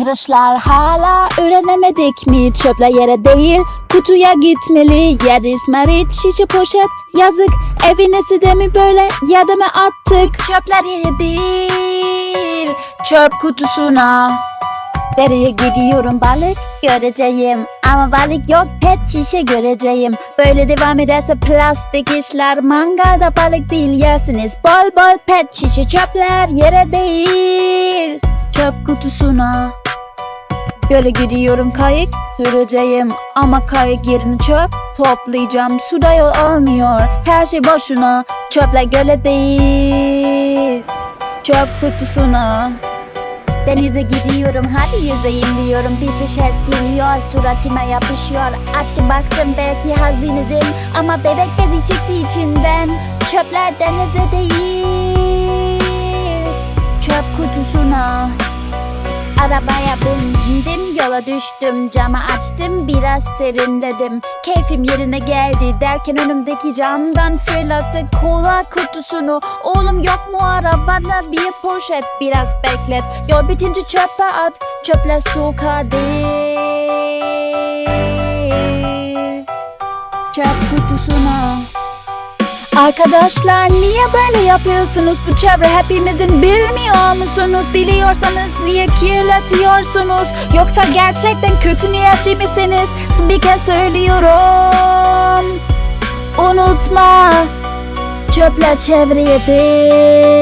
Arkadaşlar hala öğrenemedik. Mi çöpler yere değil kutuya gitmeli. Yer ismerit şişe poşet yazık. Evinizi de mi böyle yerde mi attık? Çöpler yere değil çöp kutusuna. Nereye gidiyorum balık? Göreceğim. Ama balık yok pet şişe göreceğim. Böyle devam ederse plastik işler mangalda balık değil. Yersiniz bol bol pet şişe çöpler yere değil. Çöp kutusuna Göle gidiyorum kayık süreceğim ama kayık yerini çöp toplayacağım. Suda yol almıyor her şey boşuna çöpler göle değil çöp kutusuna. Denize gidiyorum hadi yüzeyim diyorum. Bir poşet geliyor suratıma yapışıyor. Açtım baktım belki hazinedim Ama bebek bezi çıktı içinden. Çöpler denize değil Çöp kutusuna Arabaya bindim yola düştüm Camı açtım biraz serinledim. Keyfim yerine geldi derken önümdeki camdan fırlattı kola kutusunu. Oğlum yok mu arabada bir poşet biraz beklet. Yol bitince çöpe at çöple sokağa değil Çöp kutusuna Arkadaşlar niye böyle yapıyorsunuz bu çevre hepimizin bilmiyor musunuz? Biliyorsanız niye kirletiyorsunuz? Yoksa gerçekten kötü niyetli misiniz? Bir kez söylüyorum. Unutma çöpler çevreye değil.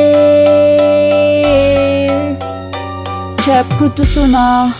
Çöp kutusuna.